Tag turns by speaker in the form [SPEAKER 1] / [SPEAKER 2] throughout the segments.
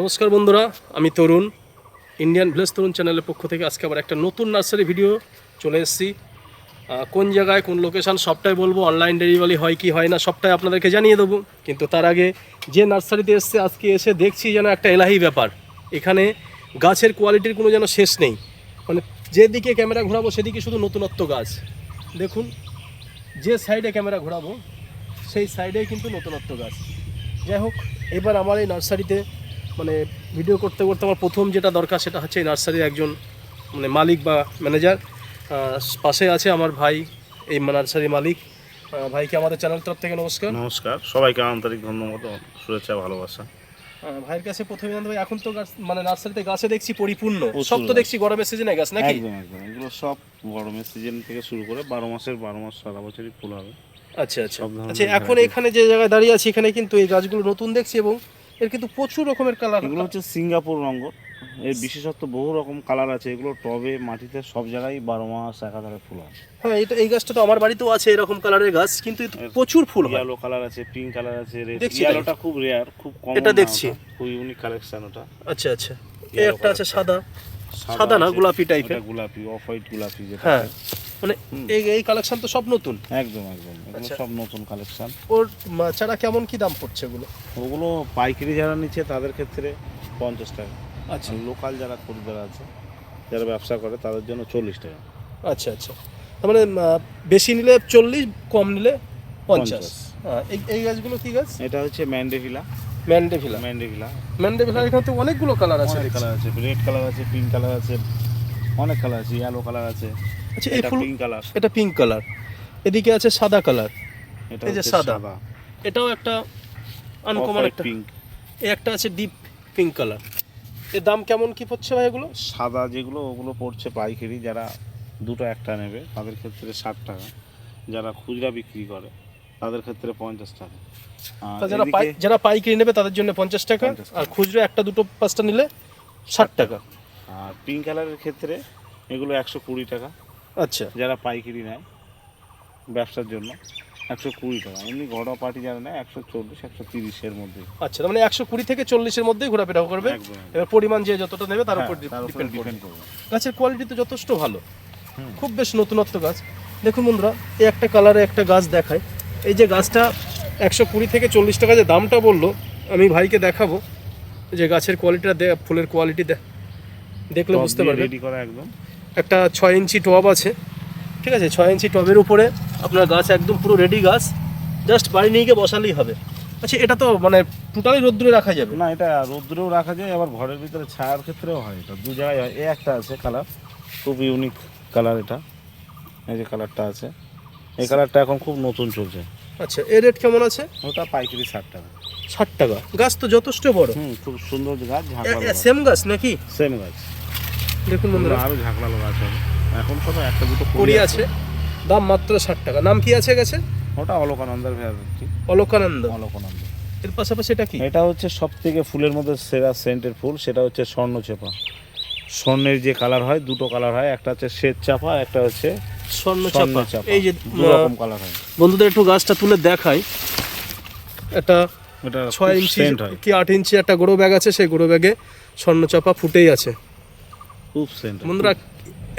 [SPEAKER 1] নমস্কার বন্ধুরা, আমি তরুণ। ইন্ডিয়ান ভিলেজ তরুণ চ্যানেলের পক্ষ থেকে আজকে আবার একটা নতুন নার্সারি ভিডিও চলে এসেছি। কোন জায়গায়, কোন লোকেশান সবটাই বলব। অনলাইন ডেলিভারি হয় কি হয় না, সবটাই আপনাদেরকে জানিয়ে দেবো। কিন্তু তার আগে যে নার্সারিতে এসছে, আজকে এসে দেখছি যেন একটা এলাহি ব্যাপার। এখানে গাছের কোয়ালিটির কোনো যেন শেষ নেই। মানে যেদিকে ক্যামেরা ঘোরাবো, সেদিকে শুধু নতুনত্ব গাছ। দেখুন, যে সাইডে ক্যামেরা ঘোরাবো, সেই সাইডেই কিন্তু নতুনত্ব গাছ। যাই হোক, এবার আমার এই নার্সারিতে মানে ভিডিও করতে করতে আমার প্রথম যেটা দরকার সেটা হচ্ছে এই নার্সারির একজন মানে মালিক বা ম্যানেজার পাশে আছে আমার ভাই এই নার্সারির মালিক। ভাইকে আমাদের চ্যানেল তরফ থেকে নমস্কার।
[SPEAKER 2] নমস্কার। সবাইকে আন্তরিক ধন্যবাদ শুভেচ্ছা ভালোবাসা।
[SPEAKER 1] ভাইয়ের কাছে প্রথমে জানতে ভাই এখন তো গাছ মানে নার্সারিতে গাছে দেখছি পরিপূর্ণ। সব তো দেখছি গরমের সিজনে গাছ নাকি?
[SPEAKER 2] একদম একদম। এগুলো সব গরমের সিজন থেকে শুরু করে বারো মাসের বারো মাস সারা বছরই ফুল হবে।
[SPEAKER 1] আচ্ছা আচ্ছা। আচ্ছা এখন এখানে যে জায়গায় দাঁড়িয়ে আছি এখানে কিন্তু এই গাছগুলো নতুন দেখছি এবং এর কিন্তু প্রচুর রকমের কালার
[SPEAKER 2] এগুলো হচ্ছে সিঙ্গাপুর রঙ্গর এর বিশেষত্ব বহু রকম কালার আছে। এগুলো টবে মাটিতে সব জায়গায় বারো মাস এক একাধারে ফুল হয়।
[SPEAKER 1] হ্যাঁ এটা এই গাছটা তো আমার বাড়িতেও আছে এরকম কালারের গাছ কিন্তু প্রচুর ফুল হয়।
[SPEAKER 2] ইয়েলো কালার আছে পিঙ্ক কালার আছে ইয়েলোটা খুব রেয়ার খুব কম
[SPEAKER 1] এটা দেখছি।
[SPEAKER 2] খুব ইউনিক কালেকশন ওটা।
[SPEAKER 1] আচ্ছা আচ্ছা। একটা আছে সাদা। সাদা না, গোলাপি টাইপের।
[SPEAKER 2] গোলাপি অফ হোয়াইট গোলাপি যেটা
[SPEAKER 1] হ্যাঁ।
[SPEAKER 2] আছে।
[SPEAKER 1] মানে এই এই কালেকশন তো সব নতুন?
[SPEAKER 2] একদম একদম। এগুলো
[SPEAKER 1] আচ্ছা।
[SPEAKER 2] সব নতুন কালেকশন
[SPEAKER 1] ওর চারা কেমন কি দাম পড়ছে এগুলো?
[SPEAKER 2] ওগুলো পাইকারি যারা নিচ্ছে তাদের ক্ষেত্রে পঞ্চাশ টাকা।
[SPEAKER 1] আচ্ছা।
[SPEAKER 2] লোকাল যারা খরিদ্দার আছে যারা ব্যবসা করে তাদের জন্য চল্লিশ টাকা।
[SPEAKER 1] আচ্ছা আচ্ছা। তার মানে বেশি নিলে চল্লিশ কম নিলে পঞ্চাশ। এই এই গাছগুলো কি গাছ?
[SPEAKER 2] এটা হচ্ছে ম্যান্ডেভিলা।
[SPEAKER 1] ম্যান্ডেভিলা।
[SPEAKER 2] ম্যান্ডেভিলা।
[SPEAKER 1] ম্যান্ডেভিলা এখানে তো অনেকগুলো কালার আছে
[SPEAKER 2] কালার আছে রেড কালার আছে পিঙ্ক কালার আছে অনেক কালার আছে ইয়েলো কালার আছে।
[SPEAKER 1] আচ্ছা এই ফুল
[SPEAKER 2] পিঙ্ক কালার
[SPEAKER 1] এটা পিঙ্ক কালার এদিকে আছে সাদা কালার
[SPEAKER 2] এটা
[SPEAKER 1] এই যে সাদা। এটাও একটা আনকমন একটা
[SPEAKER 2] পিঙ্ক
[SPEAKER 1] এই একটা আছে ডিপ পিঙ্ক কালারের দাম কেমন কি পড়ছে ভাই এগুলো?
[SPEAKER 2] সাদা যেগুলো ওগুলো পড়ছে পাইকারি। যারা দুটো একটা নেবে তাদের ক্ষেত্রে ষাট টাকা। যারা খুচরা বিক্রি করে তাদের ক্ষেত্রে পঞ্চাশ টাকা।
[SPEAKER 1] যারা পাই যারা পাইকারি নেবে তাদের জন্য পঞ্চাশ টাকা। আর খুচরো একটা দুটো পাঁচটা নিলে ষাট টাকা।
[SPEAKER 2] আর পিঙ্ক কালারের ক্ষেত্রে এগুলো একশো কুড়ি টাকা।
[SPEAKER 1] আচ্ছা।
[SPEAKER 2] যারা পাইকারি নেয় ব্যবসার জন্য একশো কুড়ি টাকা। এমনি ঘরোয়া পার্টি যারা নেয় একশো চল্লিশ একশো তিরিশের মধ্যে।
[SPEAKER 1] আচ্ছা মানে একশো কুড়ি থেকে চল্লিশের মধ্যেই ঘোরাফেরা করবে। এবার পরিমাণ যে যতটা নেবে তার
[SPEAKER 2] হ্যাঁ,
[SPEAKER 1] উপর ডিপেন্ড করবে। গাছের কোয়ালিটি তো যথেষ্ট ভালো। খুব বেশ নতুনত্ব গাছ। দেখুন বন্ধুরা এই একটা কালারে একটা গাছ দেখায়। এই যে গাছটা একশো কুড়ি থেকে চল্লিশ টাকা যে দামটা বলল আমি ভাইকে দেখাবো। যে গাছের কোয়ালিটিটা ফুলের কোয়ালিটি দেখলে বুঝতে পারবে
[SPEAKER 2] রেডি করা একদম।
[SPEAKER 1] একটা ছয় ইঞ্চি টব আছে ঠিক আছে? ছয় ইঞ্চি টবের উপরে আপনার গাছ একদম পুরো রেডি গাছ জাস্ট বাড়ি নিয়ে গিয়ে বসালেই হবে। আচ্ছা এটা তো মানে টোটালি রোদ্দুরে রাখা যাবে।
[SPEAKER 2] না এটা রোদ্রেও রাখা যায় আবার ঘরের ভিতরে ছায়ার ক্ষেত্রেও হয় এটা। দু জায়গায় হয়। এই একটা আছে কালার খুব ইউনিক কালার এটা। এই যে কালারটা আছে। এই কালারটা এখন খুব নতুন চলছে।
[SPEAKER 1] আচ্ছা এর রেট কেমন আছে?
[SPEAKER 2] ওটা পাইকারি ষাট টাকা।
[SPEAKER 1] ষাট টাকা। গাছ তো যথেষ্ট বড়।
[SPEAKER 2] হুম খুব সুন্দর গাছ
[SPEAKER 1] সেম গাছ নাকি?
[SPEAKER 2] সেম গাছ।
[SPEAKER 1] দেখুন বন্ধুরা।
[SPEAKER 2] আরও ঝাঁকড়ালো গাছ হবে এখন সব একটা দুটো
[SPEAKER 1] কুড়ি আছে। দাম মাত্র ষাট টাকা। নাম কি আছে গেছে?
[SPEAKER 2] ওটা অলকানন্দের ভ্যারাইটি
[SPEAKER 1] অলোকানন্দ।
[SPEAKER 2] অলকানন্দ।
[SPEAKER 1] এর পাশাপাশি এটা কি?
[SPEAKER 2] এটা হচ্ছে সব থেকে ফুলের মধ্যে সেরা সেন্টের ফুল। সেটা হচ্ছে স্বর্ণ চেপা। স্বর্ণের যে কালার হয় দুটো কালার হয়। একটা হচ্ছে শ্বেত চাপা একটা হচ্ছে
[SPEAKER 1] স্বর্ণ
[SPEAKER 2] স্বর্ণ
[SPEAKER 1] চাপা।
[SPEAKER 2] চাপা।
[SPEAKER 1] এই যে
[SPEAKER 2] দু রকম কালার হয়।
[SPEAKER 1] বন্ধুদের একটু গাছটা তুলে দেখাই। এটা
[SPEAKER 2] এটা
[SPEAKER 1] ছয় ইঞ্চি
[SPEAKER 2] সেন্ট হয়।
[SPEAKER 1] কি আট ইঞ্চি একটা গোড়ো ব্যাগ আছে। সেই গোড়ো ব্যাগে স্বর্ণচাপা ফুটেই আছে।
[SPEAKER 2] খুব
[SPEAKER 1] বন্ধুরা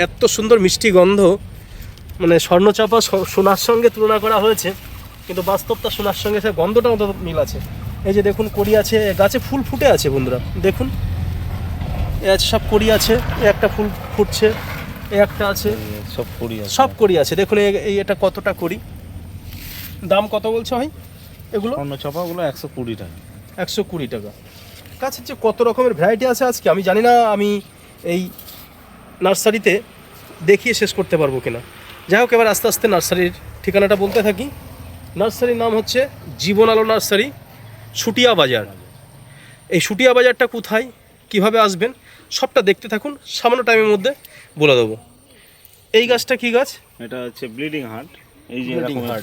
[SPEAKER 1] এত সুন্দর মিষ্টি গন্ধ মানে স্বর্ণচাপা সোনার সঙ্গে তুলনা করা হয়েছে কিন্তু বাস্তবটা সোনার সঙ্গে সে গন্ধটা অন্তত মিল আছে। এই যে দেখুন কড়ি আছে গাছে ফুল ফুটে আছে বন্ধুরা দেখুন। এ আছে সব কড়ি আছে এ একটা ফুল ফুটছে এ একটা আছে
[SPEAKER 2] সব করি আছে।
[SPEAKER 1] সব কড়ি আছে। দেখুন এই এটা কতটা করি দাম কত বলছে ভাই? এগুলো?
[SPEAKER 2] স্বর্ণ চাপাগুলো একশো কুড়ি টাকা।
[SPEAKER 1] একশো কুড়ি টাকা। গাছের যে কত রকমের ভ্যারাইটি আছে আজকে আমি জানি না আমি এই নার্সারিতে দেখিয়ে শেষ করতে পারব কিনা। যাই হোক এবার আস্তে আস্তে নার্সারির ঠিকানাটা বলতে থাকি। নার্সারির নাম হচ্ছে জীবন আলো নার্সারি সুটিয়া বাজার। এই সুটিয়া বাজারটা কোথায় কীভাবে আসবেন সবটা দেখতে থাকুন সামান্য টাইমের মধ্যে বলে দেবো। এই গাছটা কি গাছ?
[SPEAKER 2] এটা হচ্ছে ব্লিডিং হার্ট। এই যে।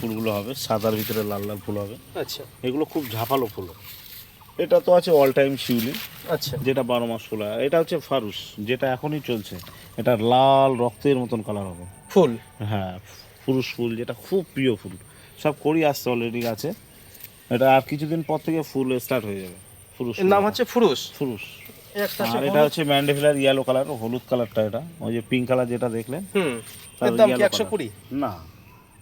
[SPEAKER 2] ফুলগুলো হবে সাদার ভিতরে লাল লাল ফুল হবে।
[SPEAKER 1] আচ্ছা।
[SPEAKER 2] এগুলো খুব ঝাপালো ফুল। এটা তো আছে অল টাইম শিউলি
[SPEAKER 1] আচ্ছা।
[SPEAKER 2] যেটা বারো মাস ফুল হয়। এটা হচ্ছে ফারুস যেটা এখনই চলছে। এটা লাল রক্তের মতন কালার হবে।
[SPEAKER 1] ফুল?
[SPEAKER 2] হ্যাঁ পুরুষ ফুল যেটা খুব প্রিয় ফুল। সব করি আসছে অলরেডি আছে এটা আর কিছুদিন পর থেকে ফুল স্টার্ট হয়ে যাবে। ফুরুষ
[SPEAKER 1] নাম হচ্ছে ফুরুষ?
[SPEAKER 2] ফুরুষ। আর এটা হচ্ছে ম্যান্ডেফিলার ইয়েলো কালার হলুদ কালারটা এটা। ওই যে পিঙ্ক কালার যেটা দেখলেন
[SPEAKER 1] হুম এর দাম কি
[SPEAKER 2] না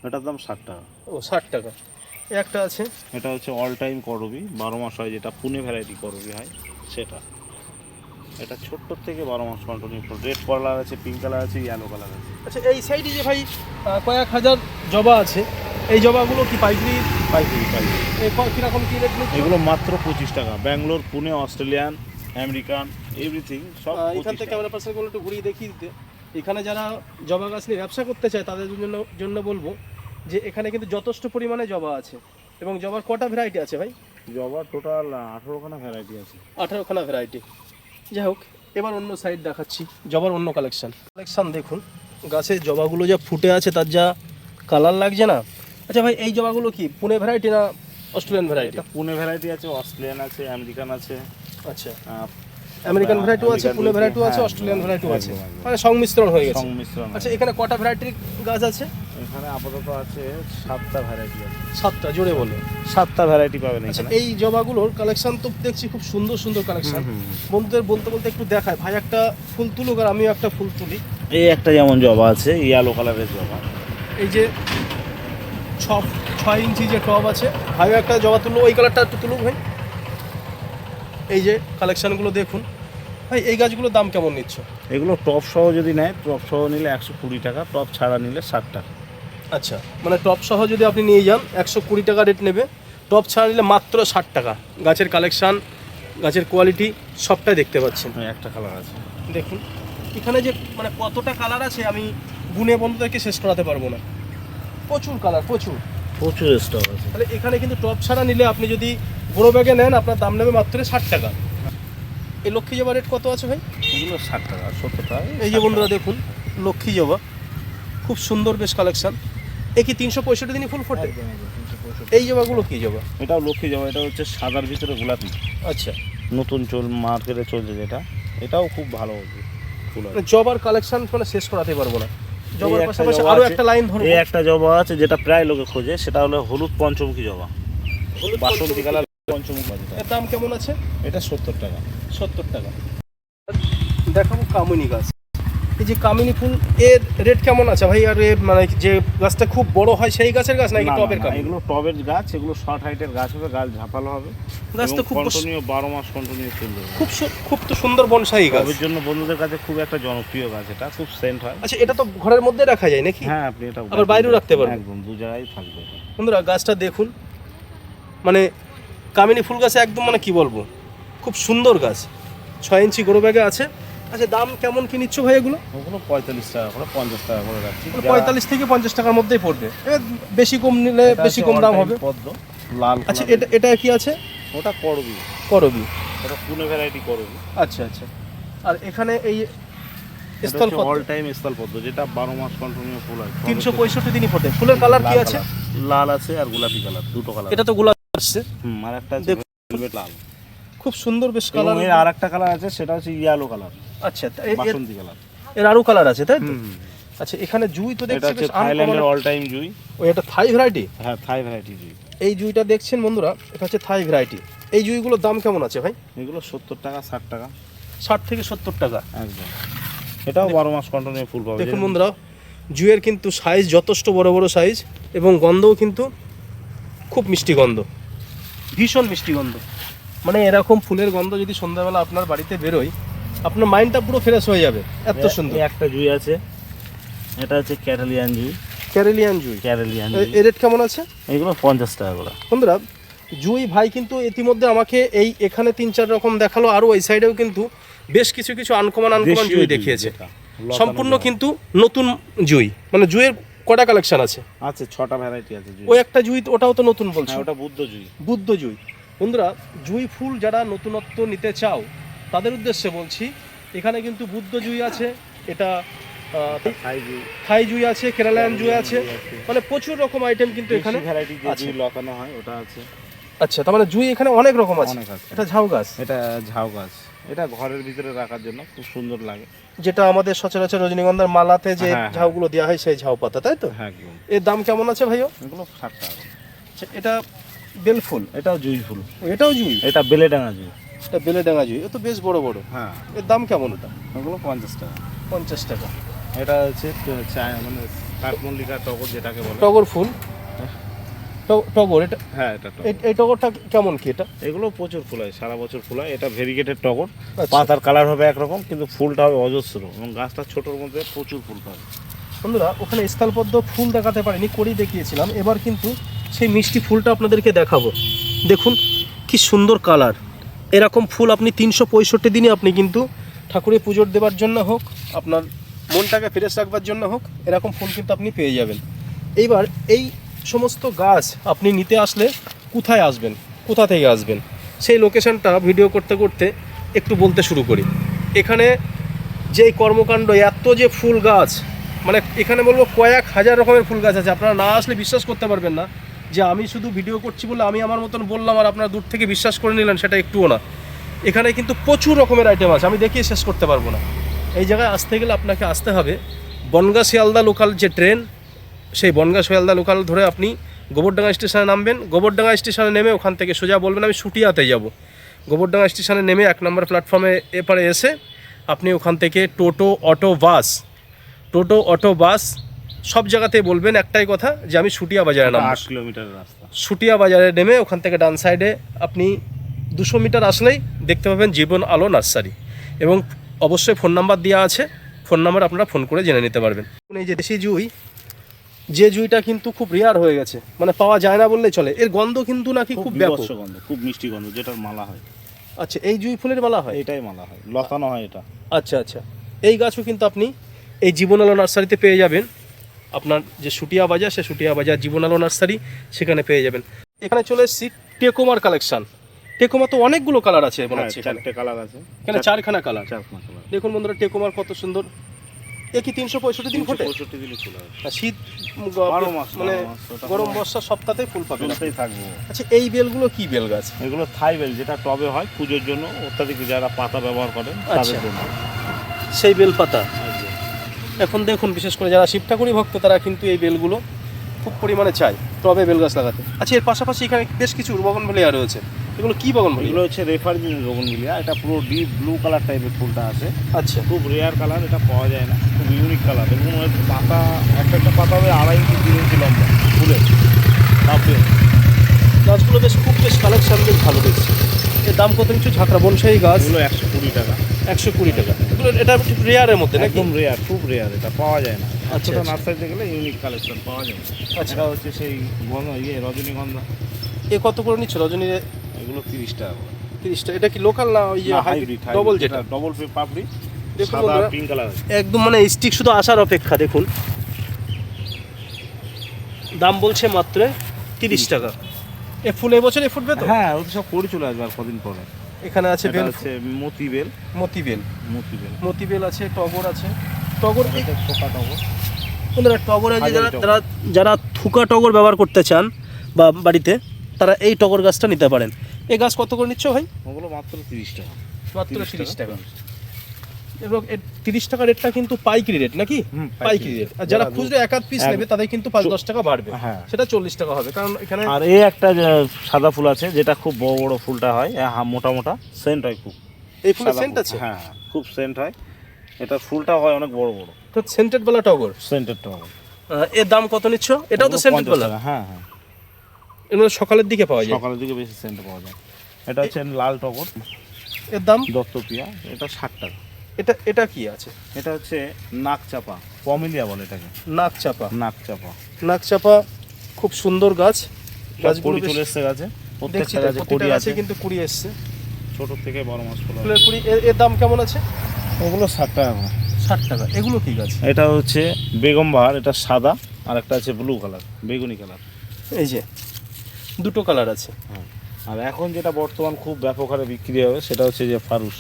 [SPEAKER 2] এটার দাম ষাট টাকা।
[SPEAKER 1] ও ষাট টাকা। এই একটা আছে।
[SPEAKER 2] এটা হচ্ছে অল টাইম করবি। বারো মাস হয় যেটা পুনে ভ্যারাইটি করবি হয় সেটা। এটা ছোট্ট থেকে বারো মাস কন্টিনিউ রেড কালার আছে পিঙ্ক কালার আছে ইয়েলো কালার আছে।
[SPEAKER 1] আচ্ছা এই সাইডে যে ভাই কয়েক হাজার জবা আছে এই জবাগুলো কি পাইকারি?
[SPEAKER 2] পাইকারি পাইকারি।
[SPEAKER 1] কীরকম কি রেট
[SPEAKER 2] এগুলো মাত্র পঁচিশ টাকা। Bangalore Pune Australian American everything সব
[SPEAKER 1] এখান থেকে
[SPEAKER 2] টাকা।
[SPEAKER 1] আমরা পার্সেলগুলো একটু ঘুরিয়ে দেখিয়ে দিতে। এখানে যারা জবা গাছ নিয়ে ব্যবসা করতে চায় তাদের জন্য জন্য বলব যে এখানে কিন্তু যথেষ্ট পরিমাণে জবা আছে। এবং জবার কটা ভ্যারাইটি আছে ভাই?
[SPEAKER 2] জবা টোটাল আঠেরোখানা ভ্যারাইটি আছে।
[SPEAKER 1] আঠারোখানা ভ্যারাইটি যাই হোক এবার অন্য সাইড দেখাচ্ছি জবার অন্য কালেকশান কালেকশান দেখুন গাছের জবাগুলো যা ফুটে আছে তার যা কালার লাগছে না? আচ্ছা ভাই এই জবাগুলো কি পুনে ভ্যারাইটি না অস্ট্রেলিয়ান ভ্যারাইটি
[SPEAKER 2] পুনে ভ্যারাইটি আছে অস্ট্রেলিয়ান আছে আমেরিকান আছে।
[SPEAKER 1] আচ্ছা। আমেরিকান ভ্যারাইটিও আছে পুনে ভ্যারাইটিও আছে অস্ট্রেলিয়ান ভ্যারাইটিও আছে। মানে সংমিশ্রণ হয়ে গেছে।
[SPEAKER 2] সংমিশ্রণ
[SPEAKER 1] আচ্ছা এখানে কটা ভ্যারাইটির গাছ আছে?
[SPEAKER 2] এখানে আপাতত আছে সাতটা ভ্যারাইটি আছে।
[SPEAKER 1] সাতটা জোরে বলো।
[SPEAKER 2] সাতটা ভ্যারাইটি পাবেন
[SPEAKER 1] আচ্ছা
[SPEAKER 2] এখানে।
[SPEAKER 1] এই জবাগুলোর কালেকশন তো দেখছি খুব সুন্দর সুন্দর কালেকশন। বন্ধুদের বলতে বলতে একটু দেখায়। ভাই একটা ফুল তুলুক আর আমিও একটা ফুল তুলি।
[SPEAKER 2] এই একটা যেমন জবা আছে ইয়েলো কালারের জবা।
[SPEAKER 1] এই যে ছ ছয় ইঞ্চি যে টব আছে ভাইও একটা জবা তুললো ওই কালারটা একটু তুলুক ভাই। এই যে কালেকশনগুলো দেখুন। ভাই এই গাছগুলোর দাম কেমন নিচ্ছ?
[SPEAKER 2] এগুলো টপ সহ যদি নেয় টপ সহ নিলে একশো কুড়ি টাকা টপ ছাড়া নিলে ষাট টাকা।
[SPEAKER 1] আচ্ছা মানে টপ সহ যদি আপনি নিয়ে যান একশো কুড়ি টাকা রেট নেবে। টপ ছাড়া নিলে মাত্র ষাট টাকা। গাছের কালেকশান গাছের কোয়ালিটি সবটাই দেখতে পাচ্ছেন।
[SPEAKER 2] ওই একটা কালার আছে।
[SPEAKER 1] দেখুন এখানে যে মানে কতটা কালার আছে আমি গুনে বন্ধুদেরকে শেষ করাতে পারব না। প্রচুর কালার প্রচুর।
[SPEAKER 2] প্রচুর স্টক আছে।
[SPEAKER 1] তাহলে এখানে কিন্তু টপ ছাড়া নিলে আপনি যদি বড় ব্যাগে নেন আপনার দাম নেবে মাত্র ষাট টাকা। এই লক্ষ্মী জবা রেট কত আছে ভাই?
[SPEAKER 2] এগুলো ষাট টাকা সত্তর টাকা
[SPEAKER 1] এই যে বন্ধুরা দেখুন লক্ষ্মী জবা খুব সুন্দর বেশ কালেকশন এ কি তিনশো পঁয়ষট্টি দিনই ফুল ফোটে? এই জবাগুলো কি জবা?
[SPEAKER 2] এটাও লক্ষ্মী জবা এটা হচ্ছে সাদার ভিতরে গোলাপি।
[SPEAKER 1] আচ্ছা।
[SPEAKER 2] নতুন চল মার্কেটে চলছে যেটা এটাও খুব ভালো ফুল
[SPEAKER 1] মানে জবার কালেকশন মানে শেষ করাতে পারব না। জবার পাশাপাশি
[SPEAKER 2] আছে।
[SPEAKER 1] একটা লাইন ধরো
[SPEAKER 2] এই একটা জবা আছে যেটা প্রায় লোকে খোঁজে সেটা হলো হলুদ পঞ্চমুখী জবা। বাসন্তী কালার পঞ্চমুখী।
[SPEAKER 1] এর দাম কেমন আছে?
[SPEAKER 2] এটা সত্তর টাকা।
[SPEAKER 1] সত্তর টাকা। দেখাবো কামিনী গাছ। এই যে কামিনী ফুল এর রেট কেমন আছে? ভাই আর মানে যে গাছটা খুব বড় হয় সেই গাছের গাছ নাকি টবের কামিনী?
[SPEAKER 2] এগুলো টবের গাছ এগুলো শর্ট হাইটের গাছ হবে গাছ ঝাপালো হবে।
[SPEAKER 1] গাছ তো খুব
[SPEAKER 2] কন্টিনিউ বারো মাস কন্টিনিউ ফুল
[SPEAKER 1] খুব খুব তো সুন্দর বনসাই গাছ।
[SPEAKER 2] জন্য বন্ধুদের কাছে খুব একটা জনপ্রিয় গাছ এটা খুব সেন্ট হয়।
[SPEAKER 1] আচ্ছা এটা তো ঘরের মধ্যে রাখা যায় নাকি?
[SPEAKER 2] হ্যাঁ আপনি এটা
[SPEAKER 1] আবার বাইরেও রাখতে পারবেন।
[SPEAKER 2] একদম দু জায়গায় থাকবে।
[SPEAKER 1] বন্ধুরা গাছটা দেখুন। মানে কামিনী ফুল গাছে একদম মানে কি বলব? খুব সুন্দর গাছ। ছয় ইঞ্চি গরু ব্যাগে আছে। আচ্ছা দাম কেমন কি নিচ্ছ ভাই এগুলো?
[SPEAKER 2] ওগুলো পঁয়তাল্লিশ টাকা করে পঞ্চাশ টাকা করে রাখছি।
[SPEAKER 1] পঁয়তাল্লিশ থেকে পঞ্চাশ টাকার মধ্যেই পড়বে। বেশি কম নিলে বেশি কম দাম হবে।
[SPEAKER 2] পদ্ম লাল
[SPEAKER 1] আচ্ছা এটা এটা কি আছে?
[SPEAKER 2] ওটা করবি।
[SPEAKER 1] করবি।
[SPEAKER 2] ওটা পুনে ভ্যারাইটি করবি।
[SPEAKER 1] আচ্ছা আচ্ছা। আর এখানে এই স্থল
[SPEAKER 2] অল টাইম স্থল পদ্ম যেটা বারো মাস কন্টিনিউ ফুল হয়।
[SPEAKER 1] তিনশো পঁয়ষট্টি দিনই ফোটে। ফুলের কালার কি আছে?
[SPEAKER 2] লাল আছে আর গোলাপি কালার দুটো কালার
[SPEAKER 1] এটা তো গোলাপ আসছে।
[SPEAKER 2] হুম আর একটা আছে। লাল।
[SPEAKER 1] খুব সুন্দর বেশ
[SPEAKER 2] কালারের আর একটা কালার আছে সেটা হচ্ছে ইয়েলো কালার
[SPEAKER 1] আচ্ছা
[SPEAKER 2] বাসন্তী
[SPEAKER 1] কালারের আরও কালার আছে তাই তো? আচ্ছা এখানে জুই তো দেখছি বেশ
[SPEAKER 2] থাইল্যান্ডের অল টাইম জুই।
[SPEAKER 1] ওই এটা থাই ভ্যারাইটি
[SPEAKER 2] হ্যাঁ থাই ভ্যারাইটি জুই।
[SPEAKER 1] এই জুইটা দেখছেন বন্ধুরা এটা হচ্ছে থাই ভ্যারাইটি এই জুইগুলোর দাম কেমন আছে ভাই?
[SPEAKER 2] এগুলো সত্তর টাকা ষাট টাকা।
[SPEAKER 1] ষাট থেকে সত্তর টাকা।
[SPEAKER 2] একদম। এটাও বারো মাস কন্টিনিউ ফুল পাবে
[SPEAKER 1] দেখুন বন্ধুরা জুয়ের কিন্তু সাইজ যথেষ্ট বড় বড় সাইজ এবং গন্ধও কিন্তু খুব মিষ্টি গন্ধ। ভীষণ মিষ্টি গন্ধ। মানে এরকম ফুলের গন্ধ যদি সন্ধ্যাবেলা আপনার বাড়িতে বেরোয় আপনার মাইন্ডটা পুরো ফ্রেশ হয়ে যাবে। এত সুন্দর।
[SPEAKER 2] একটা জুই আছে। এটা হচ্ছে ক্যাটালিয়ান জুই।
[SPEAKER 1] ক্যারেলিয়ান জুই।
[SPEAKER 2] ক্যারেলিয়ান
[SPEAKER 1] এর রেট কেমন আছে?
[SPEAKER 2] এগুলো পঞ্চাশ টাকা করে।
[SPEAKER 1] বন্ধুরা জুই ভাই কিন্তু ইতিমধ্যে আমাকে এই এখানে তিন চার রকম দেখাল আরও ওই সাইডেও কিন্তু বেশ কিছু কিছু আনকমন আনকমন জুই দেখিয়েছে। সম্পূর্ণ কিন্তু নতুন জুই। মানে জুইয়ের কটা কালেকশন আছে?
[SPEAKER 2] আছে ছটা ভ্যারাইটি আছে জুই।
[SPEAKER 1] ওই একটা জুই ওটাও তো নতুন বলছো?
[SPEAKER 2] হ্যাঁ ওটা বুদ্ধ জুই।
[SPEAKER 1] বুদ্ধ জুই। বন্ধুরা জুই ফুল যারা নতুনত্ব নিতে চাও তাদের উদ্দেশ্যে বলছি এখানে কিন্তু বুদ্ধ জুই আছে এটা
[SPEAKER 2] থাই জুই।
[SPEAKER 1] আছে কেরালায়ান জুই আছে মানে প্রচুর রকম আইটেম কিন্তু এখানে
[SPEAKER 2] ভ্যারাইটি
[SPEAKER 1] আছে।
[SPEAKER 2] লতানো হয় ওটা আছে।
[SPEAKER 1] আচ্ছা তার মানে জুই এখানে অনেক রকম আছে। এটা ঝাউ গাছ?
[SPEAKER 2] এটা ঝাউ গাছ। এটা ঘরের ভিতরে রাখার জন্য খুব সুন্দর লাগে।
[SPEAKER 1] যেটা আমাদের সচরাচর রজনীগন্ধার মালাতে যে
[SPEAKER 2] হ্যাঁ, হ্যাঁ।
[SPEAKER 1] ঝাউগুলো দেওয়া হয় সেই ঝাউ পাতা তাই তো?
[SPEAKER 2] হ্যাঁ একদম।
[SPEAKER 1] এর দাম কেমন আছে ভাইও?
[SPEAKER 2] এগুলো ষাট টাকা।
[SPEAKER 1] আচ্ছা, এটা বেল ফুল?
[SPEAKER 2] এটাও জুই ফুল।
[SPEAKER 1] ও, এটাও জুই?
[SPEAKER 2] এটা বেলেডাঙা জুই।
[SPEAKER 1] এটা বেলেডাঙ্গা জুঁই। এ তো বেশ বড় বড়।
[SPEAKER 2] হ্যাঁ।
[SPEAKER 1] এর দাম কেমন ওটা?
[SPEAKER 2] ওগুলো পঞ্চাশ টাকা।
[SPEAKER 1] পঞ্চাশ টাকা।
[SPEAKER 2] এটা হচ্ছে মানে কাঠমল্লিকা টগর যেটাকে বলে।
[SPEAKER 1] টগর ফুল? টগর এটা
[SPEAKER 2] হ্যাঁ এটা
[SPEAKER 1] এই টগরটা কেমন কি এটা?
[SPEAKER 2] এগুলো প্রচুর ফুল হয় সারা বছর ফুল হয়। এটা ভেরিগেটেড টগর।
[SPEAKER 1] আচ্ছা।
[SPEAKER 2] পাতার কালার হবে একরকম কিন্তু ফুলটা হবে অজস্র। এবং গাছটা ছোটোর মধ্যে প্রচুর ফুল পাবে
[SPEAKER 1] বন্ধুরা ওখানে স্থলপদ্ম ফুল দেখাতে পারিনি করেই দেখিয়েছিলাম। এবার কিন্তু সেই মিষ্টি ফুলটা আপনাদেরকে দেখাবো। দেখুন কি সুন্দর কালার এরকম ফুল আপনি তিনশো পঁয়ষট্টি দিনে আপনি কিন্তু ঠাকুরের পুজোর দেওয়ার জন্য হোক আপনার মনটাকে ফ্রেশ রাখবার জন্য হোক এরকম ফুল কিন্তু আপনি পেয়ে যাবেন। এইবার এই সমস্ত গাছ আপনি নিতে আসলে কোথায় আসবেন? কোথা থেকে আসবেন? সেই লোকেশনটা ভিডিও করতে করতে একটু বলতে শুরু করি। এখানে যে কর্মকাণ্ড, এত যে ফুল গাছ মানে এখানে বলব কয়েক হাজার রকমের ফুল গাছ আছে। আপনারা না আসলে বিশ্বাস করতে পারবেন না যে আমি শুধু ভিডিও করছি বলে আমি আমার মতন বললাম আর আপনারা দূর থেকে বিশ্বাস করে নিলেন, সেটা একটুও না। এখানে কিন্তু প্রচুর রকমের আইটেম আছে, আমি দেখিয়ে শেষ করতে পারব না। এই জায়গায় আসতে গেলে আপনাকে আসতে হবে। বনগা শিয়ালদা লোকাল যে ট্রেন সেই বনগা শিয়ালদা লোকাল ধরে আপনি গোবরডাঙ্গা স্টেশনে নামবেন। গোবরডাঙ্গা স্টেশনে নেমে ওখান থেকে সোজা বলবেন আমি সুটিয়াতে যাব। গোবরডাঙ্গা স্টেশনে নেমে এক নম্বর প্ল্যাটফর্মে এপারে এসে আপনি ওখান থেকে টোটো অটো বাস টোটো অটো বাস সব জায়গাতে বলবেন একটাই কথা যে আমি সুটিয়া বাজারে নামবো।
[SPEAKER 2] আট কিলোমিটারের রাস্তা।
[SPEAKER 1] সুটিয়া বাজারে নেমে ওখান থেকে ডান সাইডে আপনি দুশো মিটার আসলেই দেখতে পাবেন জীবন আলো নার্সারি এবং অবশ্যই ফোন নাম্বার দেওয়া আছে। ফোন নাম্বার আপনারা ফোন করে জেনে নিতে পারবেন। এই যে দেশি জুই যে জুইটা কিন্তু খুব রেয়ার হয়ে গেছে। মানে পাওয়া যায় না বললেই চলে। এর গন্ধ কিন্তু নাকি
[SPEAKER 2] খুব
[SPEAKER 1] ব্যাপক।
[SPEAKER 2] গন্ধ খুব মিষ্টি গন্ধ যেটার মালা হয়।
[SPEAKER 1] আচ্ছা এই জুই ফুলের মালা হয়?
[SPEAKER 2] এটাই মালা হয় লতানো হয় এটা।
[SPEAKER 1] আচ্ছা আচ্ছা। এই গাছও কিন্তু আপনি এই জীবন আলো নার্সারিতে পেয়ে যাবেন। আপনার যে সুটিয়া বাজার সে সুটিয়া বাজার জীবন আলো নার্সারি সেখানে পেয়ে যাবেন। এখানে চলে এসেছি টেকোমার কালেকশন। টেকোমা তো অনেকগুলো কালার আছে মনে
[SPEAKER 2] হ্যাঁ,
[SPEAKER 1] হচ্ছে
[SPEAKER 2] চারটে কালার আছে।
[SPEAKER 1] এখানে চারখানা কালার।
[SPEAKER 2] চারখানা কালার।
[SPEAKER 1] দেখুন বন্ধুরা টেকোমার কত সুন্দর। এ কি তিনশো পঁয়ষট্টি দিন ফোটে?
[SPEAKER 2] পঁয়ষট্টি দিনই ফুল
[SPEAKER 1] শীত
[SPEAKER 2] বারো মাস,
[SPEAKER 1] মানে
[SPEAKER 2] বারো মাস, ওটা
[SPEAKER 1] গরম বর্ষা সপ্তাহতেই ফুল পাবে।
[SPEAKER 2] চলতেই থাকব।
[SPEAKER 1] আচ্ছা এই বেলগুলো কি বেল গাছ?
[SPEAKER 2] এগুলো থাইবেল যেটা টবে হয় পুজোর জন্য অত্যাধিক যারা পাতা ব্যবহার করেন তাদের
[SPEAKER 1] আচ্ছা।
[SPEAKER 2] জন্য।
[SPEAKER 1] সেই বেল পাতা এখন দেখুন বিশেষ করে যারা শিব ঠাকুরই ভক্ত তারা কিন্তু এই বেলগুলো খুব পরিমাণে চাই টবে বেল গাছ লাগাতে। আচ্ছা এর পাশাপাশি এখানে বেশ কিছু বগন ভেলিয়া রয়েছে। এগুলো কি বগন ভেলিয়া
[SPEAKER 2] এগুলো হচ্ছে রেফারজিন রোগনগুলিয়া এটা পুরো ডিপ ব্লু কালার টাইপের ফুলটা আছে।
[SPEAKER 1] আচ্ছা।
[SPEAKER 2] খুব রেয়ার কালার এটা পাওয়া যায় না। খুব ইউনিক কালার। এবং পাতা একটা একটা পাতা হবে আড়াই ইঞ্চি তিন ইঞ্চি লম্বা ফুলের
[SPEAKER 1] গাছগুলো বেশ খুব বেশ কালেকশন বেশ ভালো দেখছি। এর দাম কত কিছু ঝাঁকড়া বনসাই গাছ।
[SPEAKER 2] এগুলো একশো কুড়ি টাকা।
[SPEAKER 1] একশো কুড়ি টাকা। এগুলো এটা রেয়ারের মধ্যে
[SPEAKER 2] একদম রেয়ার খুব রেয়ার এটা পাওয়া যায় না।
[SPEAKER 1] আচ্ছা।
[SPEAKER 2] নার্সারিতে গেলে ইউনিক কালেকশন পাওয়া যায়
[SPEAKER 1] আচ্ছা।
[SPEAKER 2] হচ্ছে সেই গন্ধ ইয়ে রজনীগন্ধা।
[SPEAKER 1] এ কত করে নিচ্ছে? রজনী
[SPEAKER 2] এগুলো তিরিশ টাকা করে।
[SPEAKER 1] তিরিশটা এটা কি লোকাল না ওই যে
[SPEAKER 2] হাইব্রিড
[SPEAKER 1] ডবল যেটা?
[SPEAKER 2] ডবল পাপড়ি
[SPEAKER 1] একদম মানে স্টিক শুধু আসার অপেক্ষা দেখুন। দাম বলছে মাত্র তিরিশ টাকা। এ ফুল এবছরে ফুটবে তো?
[SPEAKER 2] হ্যাঁ ওটা সব করে চলে আসবে আর কদিন পরে।
[SPEAKER 1] এখানে আছে বেল
[SPEAKER 2] হচ্ছে মতি বেল
[SPEAKER 1] মতি বেল
[SPEAKER 2] মতি বেল
[SPEAKER 1] মতি বেল আছে। টগর আছে টগর
[SPEAKER 2] পোকা টগর।
[SPEAKER 1] বন্ধুরা টগর আছে যারা যারা যারা থুকা টগর ব্যবহার করতে চান বা বাড়িতে তারা এই টগর গাছটা নিতে পারেন। এই গাছ কত করে নিচ্ছ ভাই?
[SPEAKER 2] ওগুলো মাত্র তিরিশ টাকা।
[SPEAKER 1] মাত্র তিরিশ টাকা। এবং তিরিশ টাকা রেটটা কিন্তু পাইকারি রেট নাকি? পাইকারি রেট। আর যারা খুচরো এক আধ পিস নেবে তাদের কিন্তু পাঁচ দশ টাকা বাড়বে।
[SPEAKER 2] হ্যাঁ।
[SPEAKER 1] সেটা চল্লিশ টাকা হবে। কারণ এখানে
[SPEAKER 2] আর এই একটা সাদা ফুল আছে যেটা খুব বড় বড় ফুলটা হয় মোটা মোটা সেন্ট হয় খুব।
[SPEAKER 1] এই ফুলের সেন্ট আছে?
[SPEAKER 2] হ্যাঁ, খুব সেন্ট হয়। এটা ফুলটা হয় অনেক বড় বড়।
[SPEAKER 1] তো সেন্টেড বালা টগর
[SPEAKER 2] সেন্টেড টগর
[SPEAKER 1] এর দাম কত নিচ্ছ? এটাও তো সেন্টেড
[SPEAKER 2] 50
[SPEAKER 1] বালা
[SPEAKER 2] হ্যাঁ হ্যাঁ।
[SPEAKER 1] এগুলো সকালের দিকে পাওয়া যায়?
[SPEAKER 2] সকালের দিকে বেশি সেন্ট পাওয়া যায়। এটা হচ্ছে লাল টগর।
[SPEAKER 1] এর দাম?
[SPEAKER 2] দত্তপ্রিয়া। এটা ষাট টাকা।
[SPEAKER 1] এটা এটা কি আছে?
[SPEAKER 2] এটা হচ্ছে নাক চাপা পমিলিয়া বলে এটাকে।
[SPEAKER 1] নাক চাপা
[SPEAKER 2] নাক চাপা
[SPEAKER 1] নাক চাপা খুব সুন্দর গাছ। গাছগুলো
[SPEAKER 2] চলে এসছে গাছে প্রত্যেকটা গাছে কুড়ি আছে।
[SPEAKER 1] কিন্তু কুড়ি এসছে।
[SPEAKER 2] ছোট থেকে বড় মাছ ফল
[SPEAKER 1] ফুলের কুড়ি এর- দাম কেমন আছে?
[SPEAKER 2] ওগুলো ষাট টাকা।
[SPEAKER 1] ষাট টাকা। এগুলো কি গাছ?
[SPEAKER 2] এটা হচ্ছে বেগম বাহার এটা সাদা আর একটা আছে ব্লু কালার বেগুনি কালার।
[SPEAKER 1] এই যে দুটো কালার আছে।
[SPEAKER 2] আর এখন যেটা বর্তমান খুব ব্যাপক হারে বিক্রি হবে সেটা হচ্ছে যে ফারুস